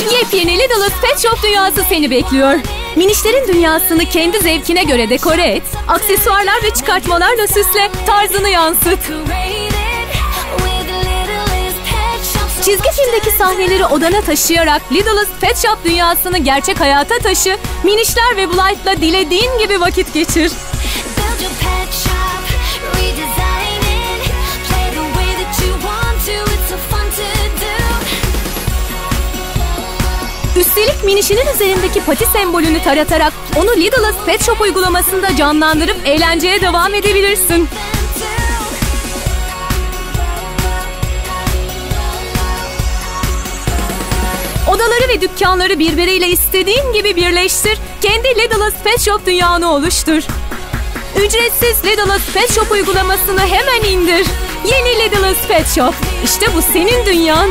Yepyeni Lidl's Pet Shop dünyası seni bekliyor. Minişlerin dünyasını kendi zevkine göre dekore et. Aksesuarlar ve çıkartmalarla süsle, tarzını yansıt. Çizgi filmdeki sahneleri odana taşıyarak Lidl's Pet Shop dünyasını gerçek hayata taşı. Minişler ve Blight'la dilediğin gibi vakit geçir. Üstelik minişinin üzerindeki pati sembolünü taratarak onu Lidl's Pet Shop uygulamasında canlandırıp eğlenceye devam edebilirsin. Odaları ve dükkanları birbiriyle istediğin gibi birleştir. Kendi Lidl's Pet Shop dünyanı oluştur. Ücretsiz Lidl's Pet Shop uygulamasını hemen indir. Yeni Lidl's Pet Shop. İşte bu senin dünyan.